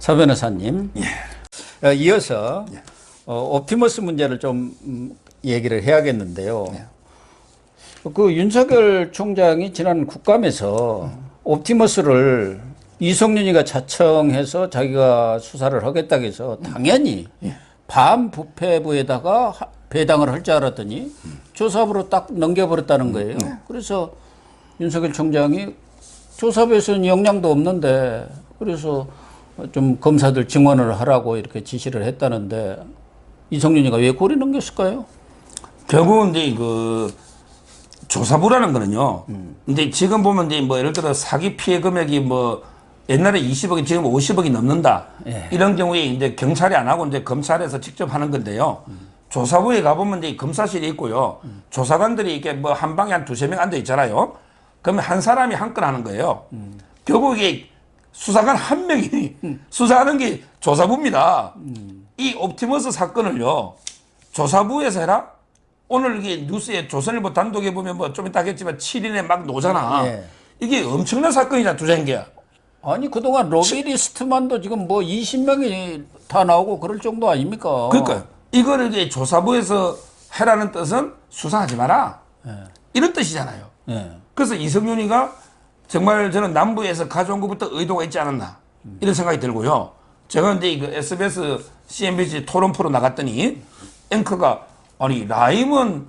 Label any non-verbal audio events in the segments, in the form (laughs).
서 변호사님. 어, 이어서 어, 옵티머스 문제를 좀 음, 얘기를 해야겠는데요. 그 윤석열 총장이 지난 국감에서 옵티머스를 이성윤이가 자청해서 자기가 수사를 하겠다고 해서 당연히 반부패부에다가 하- 배당을 할 줄 알았더니 조사부로 딱 넘겨버렸다는 거예요. 그래서 윤석열 총장이 조사부에서는 역량도 없는데 그래서 좀 검사들 증언을 하라고 이렇게 지시를 했다는데 이성윤이가 왜 고리 넘겼을까요? 결국은 이제 그 조사부라는 거는요. 근데 지금 보면 이제 뭐 예를 들어 사기 피해 금액이 뭐 옛날에 20억이 지금 50억이 넘는다. 이런 경우에 이제 경찰이 안 하고 이제 검찰에서 직접 하는 건데요. 조사부에 가보면 이제 검사실이 있고요. 조사관들이 이렇게 뭐 한 방에 한 두세 명 앉아 있잖아요. 그러면 한 사람이 한 건 하는 거예요. 결국 이게 수사관 한 명이 (laughs) 수사하는 게 조사부입니다. 이 옵티머스 사건을요. 조사부에서 해라? 오늘 이게 뉴스에 조선일보 단독에 보면 뭐 좀 이따 하겠지만 7인에 막 노잖아. 예. 이게 엄청난 사건이잖아, 두장기야. 아니 그동안 로비리스트만도 지금 뭐 20명이 다 나오고 그럴 정도 아닙니까? 그러니까 이거를 이제 조사부에서 해라는 뜻은 수사하지 마라. 이런 뜻이잖아요. 예. 그래서 이성윤이가 정말 저는 남부에서 가져온 것부터 의도가 있지 않았나 이런 생각이 들고요. 제가 근데 그 SBS, CNBC 토론 프로 나갔더니 앵커가 아니 라임은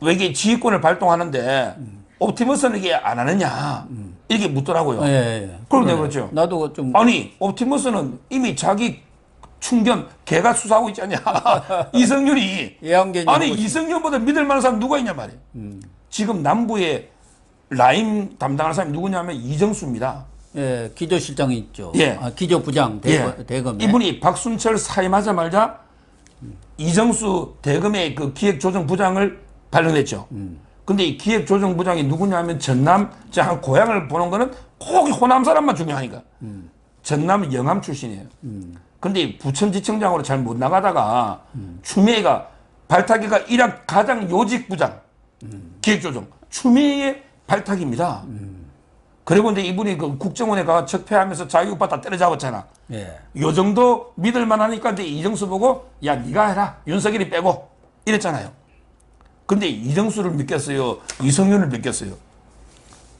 왜 이게 지휘권을 발동하는데 옵티머스는 이게 안 하느냐 이렇게 묻더라고요. 예, 예. 그럼 그러네. 내가 그렇죠. 나도 좀 아니 옵티머스는 이미 자기 충견 걔가 수사하고 있지 않냐 (laughs) 이성윤이 (laughs) 아니 이성윤보다 믿을 만한 사람 누가 있냐 말이에요. 지금 남부에 라임 담당하는 사람이 누구냐면 이정수입니다. 예, 기조실장이 있죠. 예. 아, 기조부장 대검, 예. 대검에. 이분이 박순철 사임하자마자 이정수 대검의 그 기획조정부장을 발령했죠. 근데 이 기획조정부장이 누구냐면 전남 제한 고향을 보는 거는 꼭 호남 사람만 중요하니까 전남 영암 출신이에요. 근데 부천지청장으로 잘 못 나가다가 추미애가 발탁이가 일학 가장 요직 부장 기획조정 추미애의 발탁입니다. 그리고 이제 이분이 그 국정원에 가 적폐하면서 자기 오빠 다 때려잡았잖아. 예. 요 정도 믿을 만 하니까 이제 이정수 보고 야 네가 해라 윤석열이 빼고 이랬잖아요. 근데 이정수를 믿겠어요. 이성윤을 믿겠어요.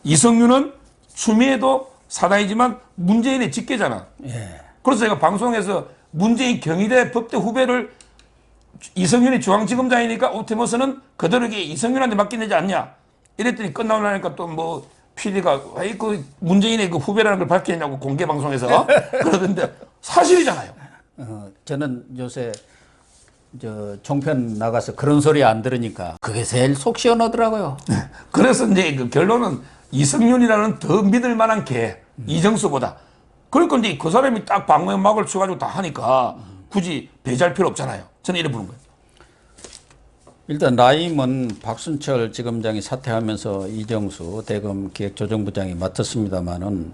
이성윤은 추미애도 사단이지만 문재인의 직계잖아. 예. 그래서 제가 방송에서 문재인 경희대 법대 후배를 이성윤이 중앙지검장이니까 옵티머스는 그대로에게 이성윤한테 맡기내지 않냐. 이랬더니 끝나고 나니까 또 뭐 PD가 왜그 문재인의 그 후배라는 걸 밝히냐고 공개 방송에서 (laughs) 그러던데 사실이잖아요. 어, 저는 요새 저 종편 나가서 그런 소리 안 들으니까 그게 제일 속 시원하더라고요. 그래서 이제 그 결론은 이성윤이라는 더 믿을 만한 개 이정수보다 그러니까 이제 그 사람이 딱 방어막을 쳐가지고 다 하니까 굳이 배제할 필요 없잖아요. 저는 이래 보는 거예요. 일단 라임은 박순철 지검장이 사퇴하면서 이정수 대검 기획조정부장이 맡았습니다만은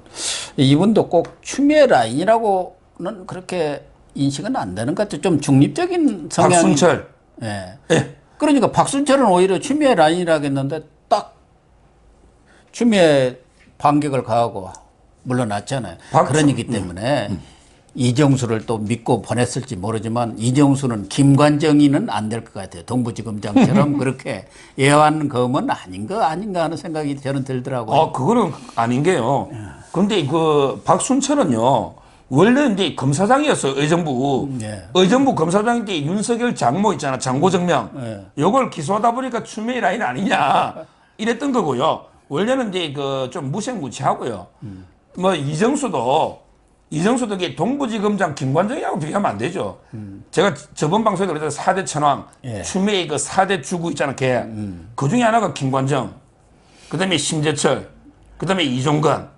이분도 꼭 추미애 라인이라고는 그렇게 인식은 안 되는 것 같아요. 좀 중립적인 성향이. 박순철 예. 예. 그러니까 박순철은 오히려 추미애 라인이라겠는데 딱 추미애 반격을 가하고 물러났잖아요. 박순- 음. 그러기 때문에 이정수를 또 믿고 보냈을지 모르지만 이정수는 김관정이는 안 될 것 같아요. 동부지검장처럼 (laughs) 그렇게 예완 검은 아닌 거 아닌가 하는 생각이 저는 들더라고요. 아, 그거는 아닌 게요. 근데 그 박순철은요, 원래 이제 검사장이었어요, 의정부. 예. 의정부 검사장인데 윤석열 장모 있잖아, 장고정명. 예. 요걸 기소하다 보니까 추미애 라인 아니냐. 이랬던 거고요. 원래는 이제 그 좀 무색무취하고요. 뭐 이정수도 이정수도 이게 동부지검장 김관정이하고 비교하면 안 되죠. 제가 저번 방송에도 그랬잖아요. 4대 천왕. 예. 추미애 그 4대 주구 있잖아, 걔. 그 중에 하나가 김관정. 그 다음에 심재철, 그 다음에 이종건,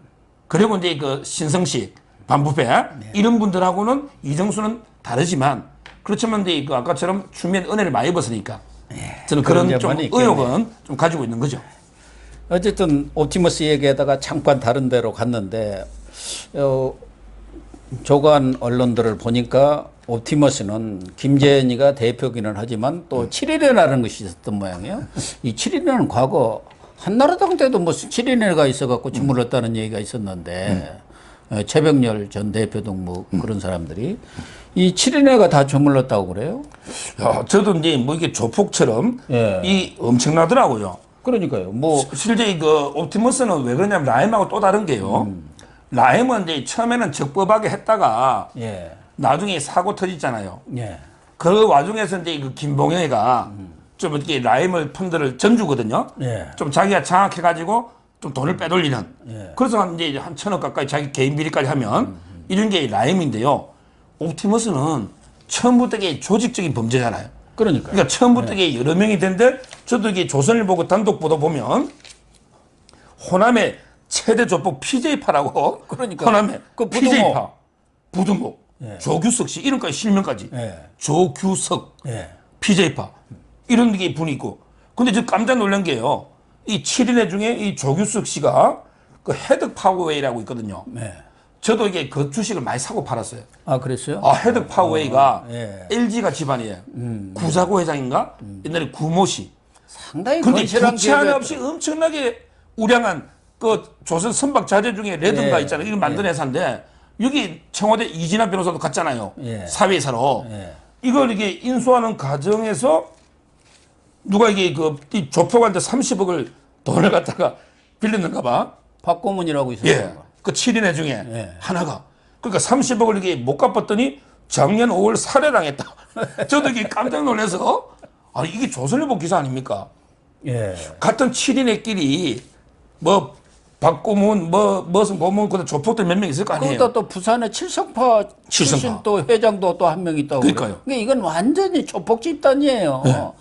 그리고 이제 그 신성식, 반부패, 이런 분들하고는 이정수는 다르지만, 그렇지만 이제 그 아까처럼 추미애 은혜를 많이 입었으니까, 저는 그런 그런 좀 있겠네. 의혹은 좀 가지고 있는 거죠. 어쨌든 옵티머스 얘기하다가 잠깐 다른 데로 갔는데 어, 조간 언론들을 보니까 옵티머스는 김재현이가 대표기는 하지만 또 7일이라는 것이 있었던 모양이에요. 이 7일은 과거 한나라당 때도 무슨 7일회가 있어갖고 주물렀다는 얘기가 있었는데 어, 최병렬 전 대표 등뭐 그런 사람들이 이 7인회가 다 저물렀다고 그래요? 야, 저도 이제 뭐 이게 조폭처럼 예. 이 엄청나더라고요. 그러니까요. 뭐 실제 이그 옵티머스는 왜 그러냐면 라임하고 또 다른 게요. 라임은 처음에는 적법하게 했다가 예. 나중에 사고 터지잖아요. 예. 그 와중에서 이제 그 김봉영이가 좀 이렇게 라임을 펀드를 전주거든요. 예. 좀 자기가 장악해가지고 좀 돈을 빼돌리는. 예. 그래서 한 이제 한 천억 가까이 자기 개인 비리까지 하면 이런 게 라임인데요. 옵티머스는 처음부터 이게 조직적인 범죄잖아요. 그러니까. 그러니까 처음부터 이게 여러 명이 된데 저도 이게 조선일 보고 단독 보도 보면 호남의 최대 조폭 PJ파라고 (laughs) 그러니까. 호남의 그 부두목. PJ파 부두목 조규석 씨 이름까지 실명까지 예. 조규석 예. PJ파 이런 게 분이 있고 근데 저 깜짝 놀란 게요 이 7인회 중에 이 조규석 씨가 그 헤드 파워웨이라고 있거든요 네. 저도 이게 그 주식을 많이 사고 팔았어요 아, 그랬어요? 아, 헤드 파워웨이가 예. LG가 집안이에요. 구사고 회장인가? 옛날에 구모 씨. 상당히 근데 건실한 부채 하나 기업이었- 없이 엄청나게 우량한 그 조선 선박 자재 중에 레드가 예. 있잖아요. 이거 만든 회사인데 여기 청와대 이진아 변호사도 갔잖아요. 예. 사회사로. 예. 이걸 이게 인수하는 과정에서 누가 이게 그이 조폭한테 30억을 돈을 갖다가 빌렸는가 봐. 박고문이라고 있었어요. 예. 그 7인회 중에 예. 하나가. 그러니까 30억을 이게 못 갚았더니 작년 5월 살해당했다. (laughs) 저도 이게 깜짝 놀라서 아니 이게 조선일보 기사 아닙니까? 예. 같은 7인회끼리 뭐 박고문 뭐 무슨 고문 그 조폭들 몇 명 있을 거 아니에요. 그것도 또 부산에 칠성파 칠성파. 또 회장도 또 한 명 있다고. 그러니까요. 그래요. 그러니까 이건 완전히 조폭 집단이에요.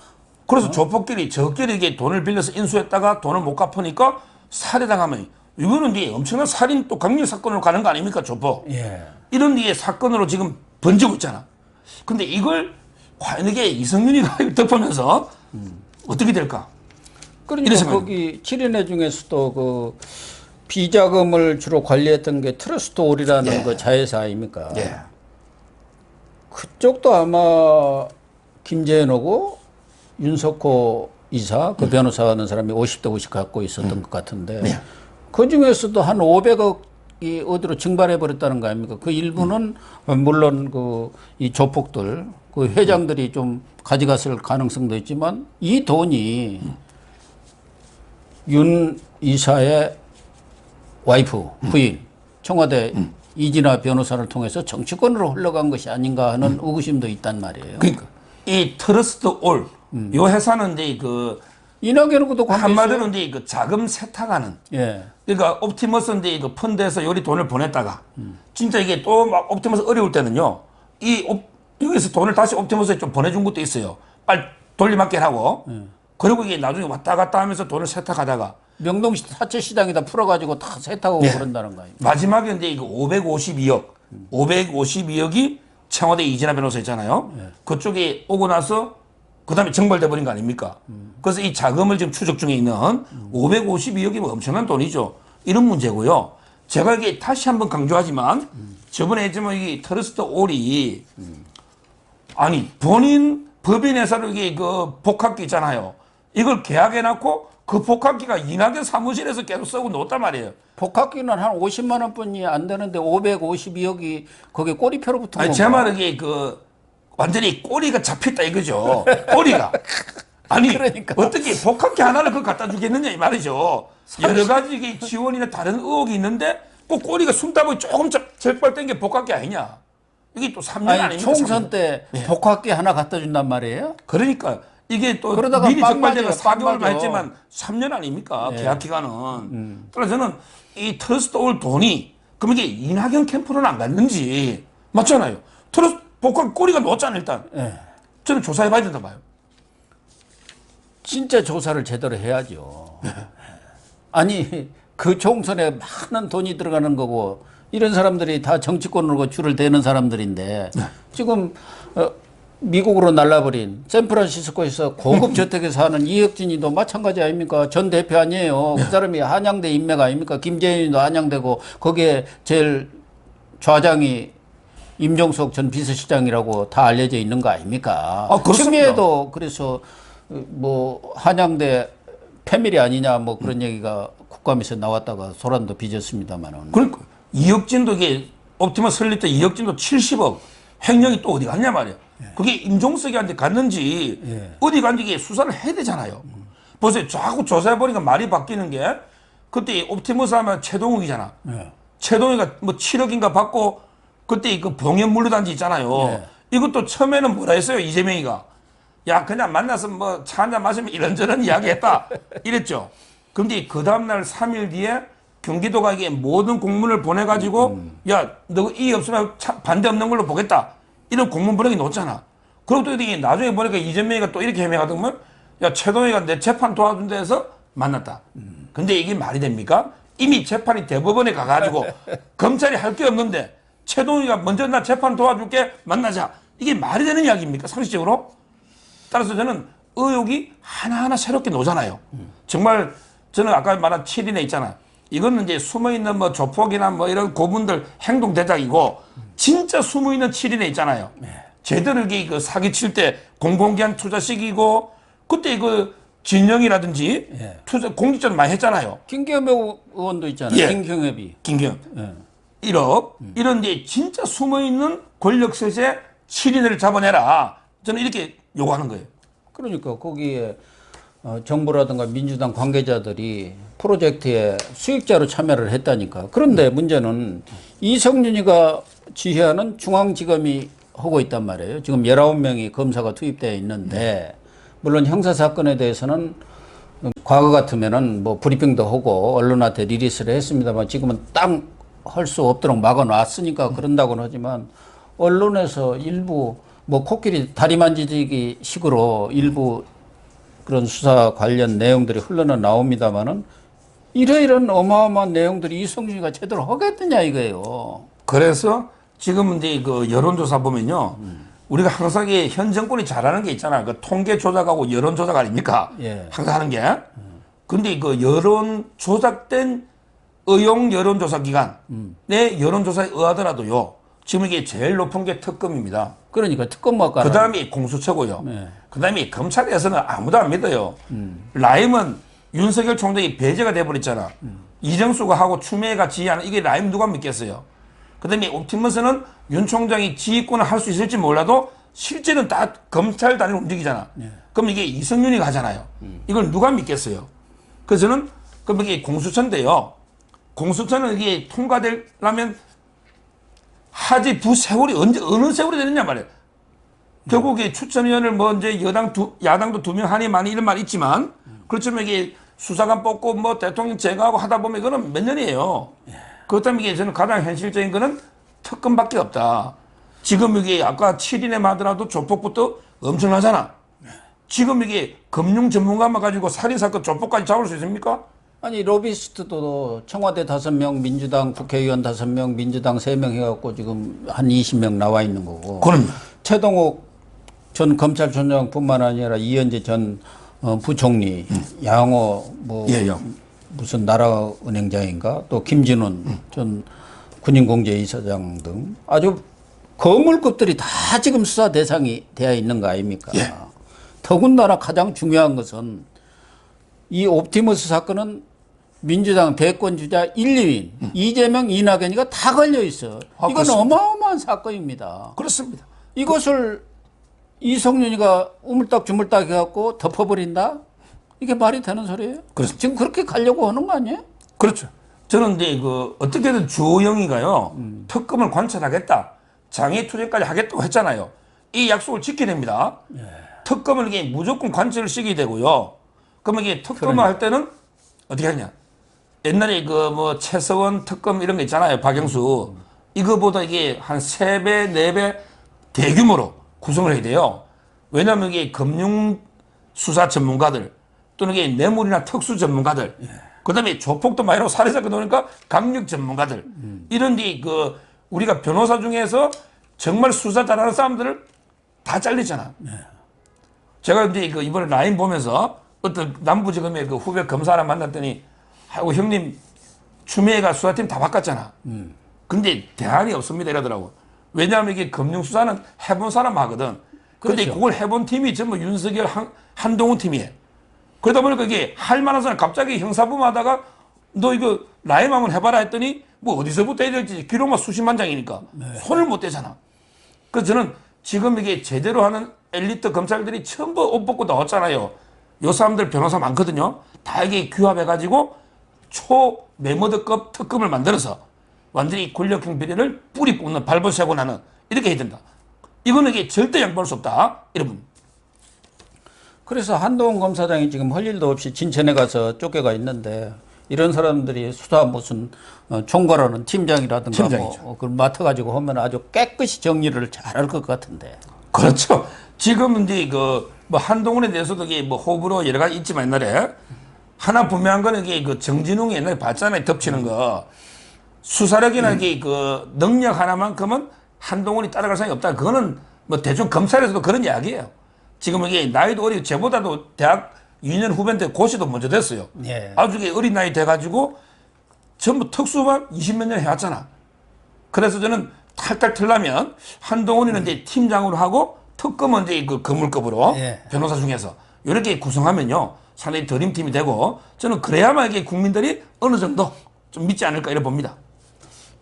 그래서 조폭끼리 저끼리 이게 돈을 빌려서 인수했다가 돈을 못 갚으니까 살해당하면 이거는 이제 엄청난 살인 또 강력 사건으로 가는 거 아닙니까 조폭? 예. 이런 류의 사건으로 지금 번지고 있잖아. 근데 이걸 과연 이게 이성윤이가 (laughs) 덮으면서 어떻게 될까? 그러니까. 거기 7인회 중에서도 그 비자금을 주로 관리했던 게 트러스트 올이라는 예. 그 자회사 아닙니까? 예. 그쪽도 아마 김재현하고 윤석호 이사 그 변호사 하는 사람이 50대 50 갖고 있었던 것 같은데 그 중에서도 한 500억이 어디로 증발해 버렸다는 거 아닙니까? 그 일부는 물론 그 이 조폭들 그 회장들이 좀 가져갔을 가능성도 있지만 이 돈이 윤 이사의 와이프 부인 청와대 이진아 변호사를 통해서 정치권으로 흘러간 것이 아닌가 하는 의구심도 있단 말이에요. 그러니까. 이 트러스트 올, 음. 요 회사는 이제 그 관계 한마디로 이제 그 자금 세탁하는. 예. 그러니까 옵티머스인데 그 펀드에서 요리 돈을 보냈다가 진짜 이게 또 막 옵티머스 어려울 때는요 이 옵, 여기서 돈을 다시 옵티머스에 좀 보내준 것도 있어요. 빨리 돌리막게 하고 그리고 이게 나중에 왔다 갔다 하면서 돈을 세탁하다가 명동 사채 시장에다 풀어가지고 다 세탁하고 예. 그런다는 거 아닙니까? 마지막에 이제 이거 552억 552억이 청와대 이진아 변호사 있잖아요 그쪽에 오고 나서 그 다음에 정발돼 버린 거 아닙니까? 그래서 이 자금을 지금 추적 중에 있는 552억이면 엄청난 돈이죠. 이런 문제고요. 제가 이게 다시 한번 강조하지만 저번에 했지만 이 트러스트 올이 아니 본인 법인 회사로 이게 그 복합기 있잖아요. 이걸 계약해놓고 그 복합기가 이낙연 사무실에서 계속 쓰고 놓았단 말이에요. 복합기는 한 50만 원뿐이 안 되는데 552억이 거기 꼬리표로 붙은 아니 건가? 제 말은 이게 그 완전히 꼬리가 잡혔다 이거죠. (laughs) 꼬리가. 아니 그러니까. 어떻게 복합기 하나를 그 갖다 주겠느냐 이 말이죠. 여러 가지 이게 지원이나 다른 의혹이 있는데 꼭 꼬리가 숨다보니 조금 적- 적발된 게 복합기 아니냐. 이게 또 3년 아니 아닙니까? 총선 3년. 때 네. 복합기 하나 갖다 준단 말이에요? 그러니까 이게 또 그러다가 미리 빵 4개월만 맞아. 했지만 3년 아닙니까? 예. 계약 기간은. 음. 그래서 저는 이 트러스트 올 돈이 그럼 이게 이낙연 캠프는 안 갔는지 맞잖아요. 트러스 복합 꼬리가 놓았잖아요 일단. 예. 저는 조사해 봐야 된다 봐요. 진짜 조사를 제대로 해야죠. (laughs) 아니 그 총선에 많은 돈이 들어가는 거고 이런 사람들이 다 정치권으로 줄을 대는 사람들인데 지금 어, 미국으로 날라버린 샌프란시스코에서 고급 저택에 사는 이혁진이도 마찬가지 아닙니까? 전 대표 아니에요. 그 사람이 한양대 인맥 아닙니까? 김재인도 한양대고 거기에 제일 좌장이 임종석 전 비서실장이라고 다 알려져 있는 거 아닙니까? 아, 그렇습니다. 추미애도 그래서 뭐 한양대 패밀이 아니냐 뭐 그런 얘기가 국감에서 나왔다가 소란도 빚었습니다만은. 그러니까 이혁진도 이게 옵티머스 설립 때 이혁진도 70억 횡령이 또 어디 갔냐 말이야. 그게 임종석이한테 갔는지 예. 어디 간지 수사를 해야 되잖아요. 보세요. 자꾸 조사해 보니까 말이 바뀌는 게 그때 옵티머스 하면 최동욱이잖아. 예. 최동희가 뭐 7억인가 받고 그때 그 봉연 물류단지 있잖아요. 네. 이것도 처음에는 뭐라 했어요 이재명이가 야 그냥 만나서 뭐 차 한잔 마시면 이런저런 (laughs) 이야기했다 이랬죠. 근데 그 다음날 3일 뒤에 경기도가 이게 모든 공문을 보내가지고 야너 이 없으면 차- 반대 없는 걸로 보겠다 이런 공문 보내기 놓잖아. 그리고 또 나중에 보니까 이재명이가 또 이렇게 해명하더만 야 최동희가 내 재판 도와준다 해서 만났다. 근데 이게 말이 됩니까? 이미 재판이 대법원에 가가지고 (laughs) 검찰이 할 게 없는데 최동희가 먼저 나 재판 도와줄게 만나자 이게 말이 되는 이야기입니까 상식적으로? 따라서 저는 의혹이 하나하나 새롭게 나오잖아요. 정말 저는 아까 말한 7인에 있잖아. 이거는 이제 숨어있는 뭐 조폭이나 뭐 이런 고분들 행동 대장이고 진짜 숨어있는 7인에 있잖아요. 제대로 이게 그 사기 칠 때 공공기한 투자 시기고 그때 그 진영이라든지 예. 투자 공직전 많이 했잖아요. 김경엽 의원도 있잖아요. 예. 김경엽이. 김경 예. 1억 이런 데 진짜 숨어있는 권력셋의 7인을 잡아내라. 저는 이렇게 요구하는 거예요. 그러니까 거기에 어, 정부라든가 민주당 관계자들이 프로젝트에 수익자로 참여를 했다니까. 그런데 문제는 이성윤이가 지휘하는 중앙지검이 하고 있단 말이에요. 지금 19명이 검사가 투입되어 있는데 물론 형사 사건에 대해서는 과거 같으면은 뭐 브리핑도 하고 언론한테 리리스를 했습니다만 지금은 땅할수 없도록 막아놨으니까 그런다고는 하지만 언론에서 일부 뭐 코끼리 다리 만지기 식으로 일부 그런 수사 관련 내용들이 흘러나 나옵니다만은 이러이런 어마어마한 내용들이 이성준이가 제대로 하겠느냐 이거예요. 그래서 지금 이제 그 여론조사 보면요. 우리가 항상 현 정권이 잘하는 게 있잖아. 그 통계 조작하고 여론 조작 아닙니까? 예. 항상 하는 게. 근데 그 여론 조작된 의용 여론조사 기관의 여론조사에 의하더라도요. 지금 이게 제일 높은 게 특검입니다. 그러니까 특검만 그. 다음이 공수처고요. 네. 그 다음에 검찰에서는 아무도 안 믿어요. 라임은 윤석열 총장이 배제가 돼버렸잖아. 이정수가 하고 추미애가 지휘하는 이게 라임 누가 믿겠어요. 그 다음에 옵티머스는 윤 총장이 지휘권을 할 수 있을지 몰라도 실제는 다 검찰 단위로 움직이잖아. 그럼 이게 이성윤이 가잖아요. 이걸 누가 믿겠어요? 그래서 저는 그럼 이게 공수처인데요. 공수처는 이게 통과되려면 하지 부 세월이 언제 어느 세월이 되느냐 말이에요. 결국에 추천위원을 뭐 이제 여당 두, 야당도 두 명 하니 많이 이런 말 있지만 그렇지만 이게 수사관 뽑고 뭐 대통령 제거하고 하다 보면 이거는 몇 년이에요. 그렇다면 이게 저는 가장 현실적인 거는 특검밖에 없다. 지금 이게 아까 7인에 하더라도 조폭부터 엄청나잖아. 지금 이게 금융 전문가만 가지고 살인사건 조폭까지 잡을 수 있습니까? 아니 로비스트도 청와대 다섯 명, 민주당 국회의원 다섯 명, 민주당 세 명 해갖고 지금 한 20명 나와 있는 거고. 그럼요. 최동욱 전 검찰총장뿐만 아니라 이현재 전 어, 부총리, 양호 뭐 예, 예. 무슨 나라은행장인가 또 김진훈 전 군인공제이사장 등 아주 거물급들이 다 지금 수사 대상이 되어 있는 거 아닙니까? 예. 더군다나 가장 중요한 것은 이 옵티머스 사건은 민주당 대권 주자 1, 2인 이재명, 이낙연이가 다 걸려 있어. 아, 이건 그렇습니다. 어마어마한 사건입니다. 그렇습니다. 이것을 이성윤이가 우물딱 주물딱 해갖고 덮어버린다? 이게 말이 되는 소리예요? 그렇습니다. 지금 그렇게 가려고 하는 거 아니에요? 그렇죠. 저는 이제 그 어떻게든 주호영이가요 특검을 관찰하겠다, 장애 투쟁까지 하겠다고 했잖아요. 이 약속을 지켜야 됩니다. 특검을 이게 무조건 관찰을 시키게 되고요. 그러면 이게 특검을 할 때는 어떻게 하냐? 옛날에 그 뭐 최서원 특검 이런 거 있잖아요. 박영수 이거보다 이게 한 세 배, 네 배 대규모로 구성을 해야 돼요. 왜냐하면 이게 금융 수사 전문가들 또는 이게 뇌물이나 특수 전문가들 그 다음에 조폭도 많이 하고 살해사건 오니까 강력 전문가들 이런 데그 우리가 변호사 중에서 정말 수사 잘하는 사람들을 다 잘리잖아. 제가 이제 그 이번에 라인 보면서 어떤 남부지검의 그 후배 검사를 만났더니 아이고 형님 추미애가 수사팀 다 바꿨잖아. 근데 대안이 없습니다 이러더라고. 왜냐하면 이게 금융수사는 해본 사람 하거든. 근데 그렇죠. 그걸 해본 팀이 전부 윤석열 한, 한동훈 팀이에요. 그러다 보니까 이게 할 만한 사람 갑자기 형사부만 하다가 너 이거 라임 한번 해봐라 했더니 뭐 어디서부터 해야 될지 기록만 수십만 장이니까 네. 손을 못 대잖아. 그래서 저는 지금 이게 제대로 하는 엘리트 검찰들이 전부 옷 벗고 나왔잖아요. 요 사람들 변호사 많거든요. 다 이게 규합해가지고 초 메모드급 특검을 만들어서 완전히 권력형 비리를 뿌리 뽑는 발버시하고 나는 이렇게 해야 된다. 이거는 이게 절대 양보할 수 없다. 여러분. 그래서 한동훈 검사장이 지금 할 일도 없이 진천에 가서 쫓겨가 있는데 이런 사람들이 수사 무슨 어, 총괄하는 팀장이라든가 팀장이죠. 뭐 그걸 맡아가지고 하면 아주 깨끗이 정리를 잘 할 것 같은데. 그렇죠. 지금 이제 그 뭐 한동훈에 대해서도 이게 뭐 호불호 여러 가지 있지만 옛날에 하나 분명한 거는 이게 그 정진웅이 옛날에 봤잖아요. 덮치는 거. 수사력이나 이게 그 능력 하나만큼은 한동훈이 따라갈 사람이 없다. 그거는 뭐 대충 검찰에서도 그런 이야기예요. 지금 이게 나이도 어리고 쟤보다도 대학 2년 후배인데 고시도 먼저 됐어요. 예. 아주 어린 나이 돼가지고 전부 특수만 20몇 년 해왔잖아. 그래서 저는 탈탈 털려면 한동훈이는 이제 팀장으로 하고 특검은 이제 그 건물급으로 예. 변호사 중에서 이렇게 구성하면요 상당히 드림팀이 되고 저는 그래야만 이게 국민들이 어느 정도 좀 믿지 않을까 이래 봅니다.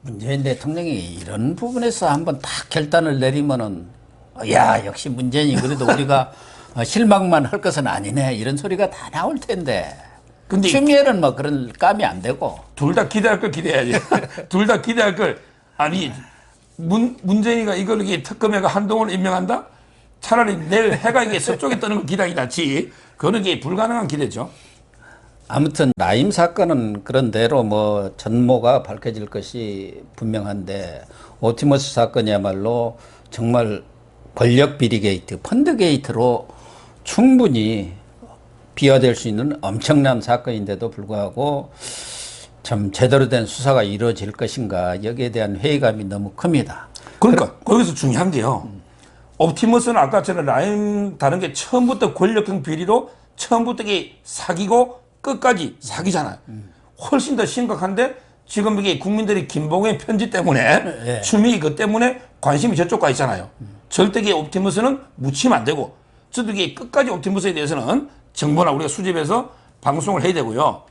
문재인 대통령이 이런 부분에서 한번 딱 결단을 내리면은 야 역시 문재인이 그래도 우리가 (laughs) 어, 실망만 할 것은 아니네 이런 소리가 다 나올 텐데. 근데 추미애는 뭐 그런 감이 안 되고 둘 다 기대할 걸 기대해야지. (laughs) 둘 다 기대할 걸 아니 문 문재인이가 이걸 이게 특검에가 한동훈을 임명한다? 차라리 내일 해가 이게 서쪽에 뜨는 걸 낫지. 그거는 이게 불가능한 기대죠. 아무튼 라임 사건은 그런 대로 뭐 전모가 밝혀질 것이 분명한데 오티머스 사건이야말로 정말 권력 비리 게이트, 펀드 게이트로 충분히 비화될 수 있는 엄청난 사건인데도 불구하고 참 제대로 된 수사가 이루어질 것인가 여기에 대한 회의감이 너무 큽니다. 그러니까 거기서 중요한 게요. 옵티머스는 아까처럼 라임 다른 게 처음부터 권력형 비리로 처음부터 이게 사기고 끝까지 사기잖아요. 훨씬 더 심각한데 지금 이게 국민들이 김봉의 편지 때문에 예. 추미 그 때문에 관심이 저쪽 가 있잖아요. 절대 이게 옵티머스는 묻히면 안 되고 저도 이게 끝까지 옵티머스에 대해서는 정보나 우리가 수집해서 방송을 해야 되고요.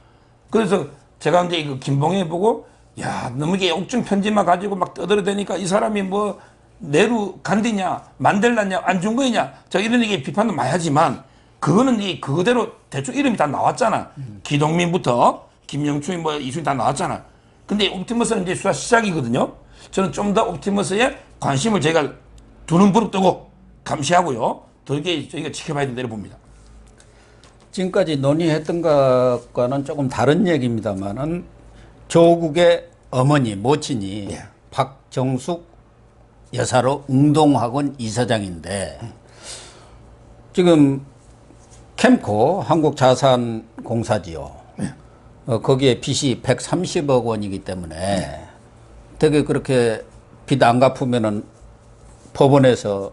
그래서 제가 이제 그 김봉혜 보고 야 너무 이게 옥중 편지만 가지고 막 떠들어대니까 이 사람이 뭐 내루 간디냐 만델라냐 안중근이냐 저 이런 얘기 비판도 많이 하지만 그거는 이 그대로 대충 이름이 다 나왔잖아. 기동민부터 김영춘 뭐 이순이 다 나왔잖아. 근데 옵티머스는 이제 수사 시작이거든요. 저는 좀 더 옵티머스에 관심을 제가 두는 부릅 뜨고 감시하고요. 더 이게 저희가 지켜봐야 된다고 봅니다. 지금까지 논의했던 것과는 조금 다른 얘기입니다만은 조국의 어머니 모친이 예. 박정숙 여사로 응동학원 이사장인데 지금 캠코 한국자산공사지요. 어, 거기에 빚이 130억 원이기 때문에 되게 그렇게 빚 안 갚으면은 법원에서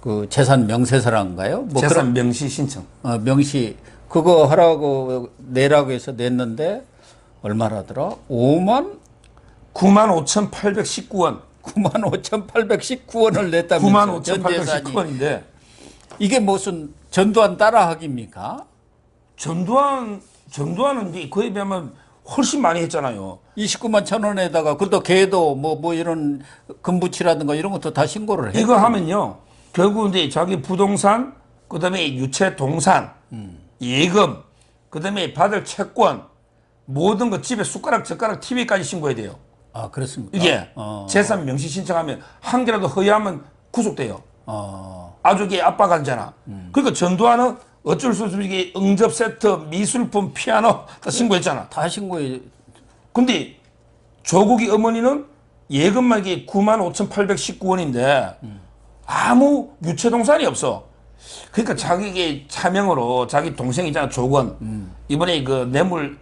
그 재산 명세서란가요? 뭐 그런 재산 명시 신청 어, 명시 그거 하라고 내라고 해서 냈는데 얼마라더라? 5만 95,819원 9만 5,819원 을 냈다면서 전 재산이 95,819원인데 이게 무슨 전두환 따라하기입니까? 전두환 전두환은 이제 그에 비하면 훨씬 많이 했잖아요. 29만 천 원에다가 그것도 개도 뭐 뭐 이런 금부치라든가 이런 것도 다 신고를 해. 이거 하면요. 결국 이제 자기 부동산, 그다음에 유체 동산, 예금, 그다음에 받을 채권 모든 거 집에 숟가락 젓가락 TV까지 신고해야 돼요. 아 그렇습니까? 이게 어, 재산 명시 신청하면 한 개라도 허위하면 구속돼요. 어, 아주 이게 압박하잖아. 그러니까 전두환은 어쩔 수 없이 응접 세트, 미술품, 피아노 다 신고했잖아. 다 신고해. 근데 조국이 어머니는 예금만 이게 95,819원인데 아무 유체동산이 없어. 그러니까 자기게 차명으로 자기 동생 있잖아 조건 이번에 그 뇌물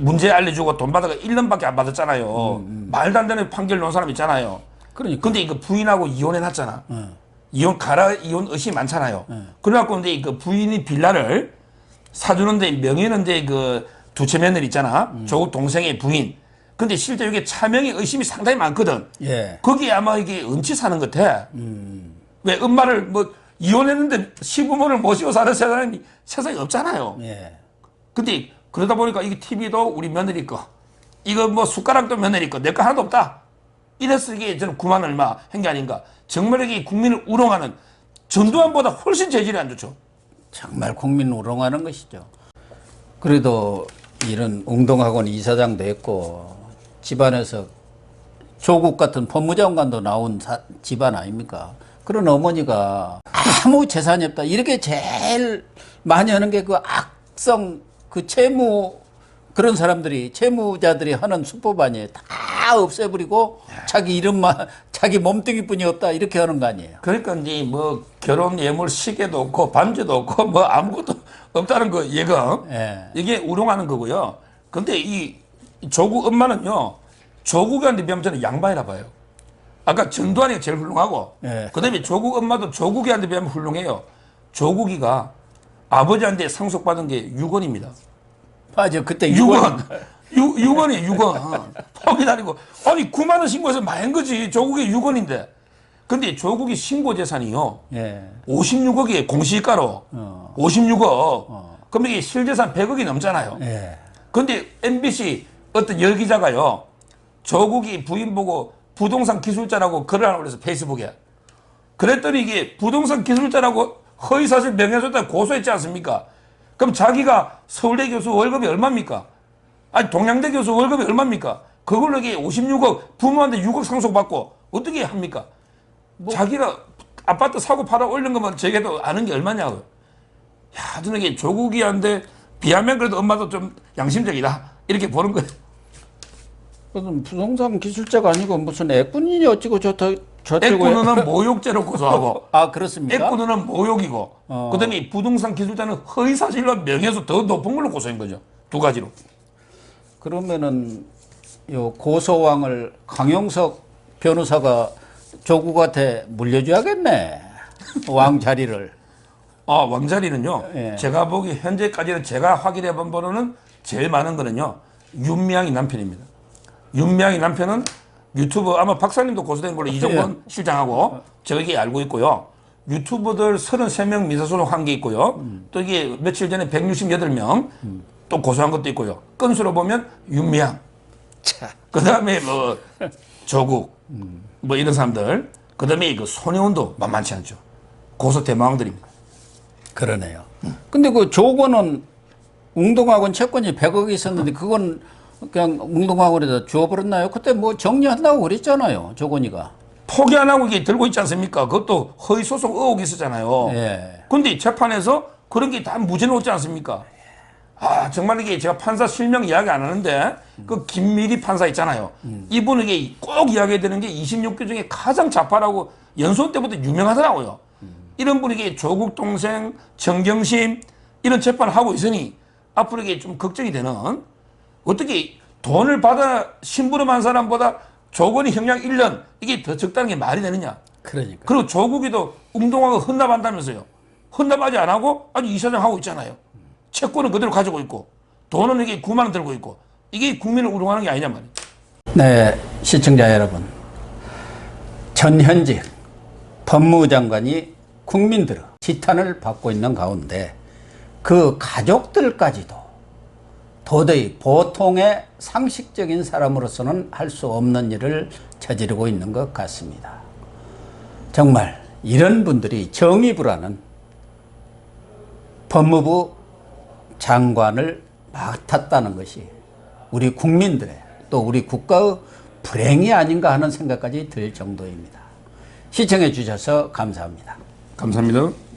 문제 알려주고 돈 받아가 1년밖에 안 받았잖아요. 말도 안 되는 판결 놓은 사람 있잖아요. 그러니까 근데 그 부인하고 이혼해 놨잖아. 이혼 가라 이혼 의심이 많잖아요. 그래갖고 이제 그 부인이 빌라를 사주는데 명의는 이제 그 두채 며느리 있잖아. 조국 동생의 부인. 근데 실제 이게 차명의 의심이 상당히 많거든. 예. 거기에 아마 이게 은치 사는 것 같아. 왜 엄마를 뭐 이혼했는데 시부모를 모시고 사는 세상이 세상에 없잖아요. 예. 근데 그러다 보니까 이게 TV도 우리 며느리 거, 이거 뭐 숟가락도 며느리 거내 거 하나도 없다. 이래서 이게 저는 9만 얼마 한 게 아닌가. 정말 이게 국민을 우롱하는 전두환보다 훨씬 재질이 안 좋죠. 정말 국민 우롱하는 것이죠. 그래도 이런 웅동학원 이사장도 했고 집안에서 조국 같은 법무장관도 나온 사- 집안 아닙니까? 그런 어머니가 아무 재산이 없다. 이렇게 제일 많이 하는 게 그 악성 그 채무 그런 사람들이 채무자들이 하는 수법 아니에요. 다 없애버리고 자기 이름만 자기 몸뚱이뿐이 없다 이렇게 하는 거 아니에요. 그러니까 이제 뭐 결혼 예물 시계도 없고 반지도 없고 (laughs) 뭐 아무것도 없다는 거 얘가 예. 이게 우롱하는 거고요. 근데 이 조국 엄마는요. 조국한테 비하면 저는 양반이라 봐요. 아까 전두환이가 제일 훌륭하고 예. 그다음에 조국 엄마도 조국이 한테 비하면 훌륭해요. 조국이가 아버지한테 상속받은 게 6원입니다. 맞아 그때 6원. 6, 6원이에요, 6원. 퍽이 다니고. 아니, 9만원 신고해서 많은 거지. 조국이 6원인데. 근데 조국이 신고 재산이요. 예. 56억이 공시가로. 어. 56억. 그럼 이게 실재산 100억이 넘잖아요. 예. 근데 MBC 어떤 열기자가요. 조국이 부인 보고 부동산 기술자라고 글을 하나 올려서 페이스북에. 그랬더니 이게 부동산 기술자라고 허위사실 명예훼손다 고소했지 않습니까? 그럼 자기가 서울대 교수 월급이 얼마입니까? 아니 동양대 교수 월급이 얼마입니까? 그걸로 이게 56억 부모한테 6억 상속받고 어떻게 합니까? 자기가 아파트 사고 팔아 올린 거면 제게도 아는 게 얼마냐고요. 야, 저는 이게 조국이한테 비하면 그래도 엄마도 좀 양심적이다. 이렇게 보는 거예요. 무슨 부동산 기술자가 아니고 무슨 애꾼이니 어찌고 저저 애꾸누는 모욕죄로 고소하고 (laughs) 아 그렇습니까? 애꾸누는 모욕이고 어. 그다음에 부동산 기술자는 허위사실로 명예훼손 더 높은 걸로 고소한 거죠. 두 가지로. 그러면은 요 고소왕을 강용석 변호사가 조국한테 물려줘야겠네 (laughs) 왕 자리를 아, 왕자리는요. 예. 제가 보기 현재까지는 제가 확인해 본 바로는 제일 많은 거는요. 윤미향이 남편입니다. 윤미향이 남편은 유튜브 아마 박사님도 고소된 걸로 이종건 실장하고 제가 이게 알고 있고요. 유튜버들 33명 미사소송 한 게 있고요. 또 이게 며칠 전에 168명 또 고소한 것도 있고요. 건수로 보면 윤미향. 그 다음에 뭐 (laughs) 조국 뭐 이런 사람들. 그 다음에 그 손혜원도 만만치 않죠. 고소 대마왕들입니다. 그러네요. 근데 그 조건은 웅동학원 채권이 100억이 있었는데 그건 그냥 웅동학원에다 주워버렸나요? 그때 뭐 정리한다고 그랬잖아요 조건이가. 포기 안 하고 이게 들고 있지 않습니까? 그것도 허위 소송 의혹이 있었잖아요. 예. 근데 재판에서 그런 게 다 무죄놓지 않습니까? 아, 정말 이게 제가 판사 실명 이야기 안 하는데 그 김미리 판사 있잖아요. 이분은 이게 꼭 이야기해야 되는 게 26개 중에 가장 좌파라고 연수원 때부터 유명하더라고요. 이런 분이 이게 조국 동생, 정경심 이런 재판을 하고 있으니 앞으로 이게 좀 걱정이 되는 어떻게 돈을 받아 심부름한 사람보다 조건이 형량 1년 이게 더 적다는 게 말이 되느냐? 그러니까. 그리고 조국이도 웅동하고 헌납한다면서요. 헌납하지 안 하고 아주 이사장 하고 있잖아요. 채권은 그대로 가지고 있고 돈은 이게 9만 원 들고 있고 이게 국민을 우롱하는 게 아니냐 말이에요. 네, 시청자 여러분. 전현직 법무장관이 국민들의 지탄을 받고 있는 가운데 그 가족들까지도 도저히 보통의 상식적인 사람으로서는 할 수 없는 일을 저지르고 있는 것 같습니다. 정말 이런 분들이 정의부라는 법무부 장관을 맡았다는 것이 우리 국민들의 또 우리 국가의 불행이 아닌가 하는 생각까지 들 정도입니다. 시청해 주셔서 감사합니다. 감사합니다.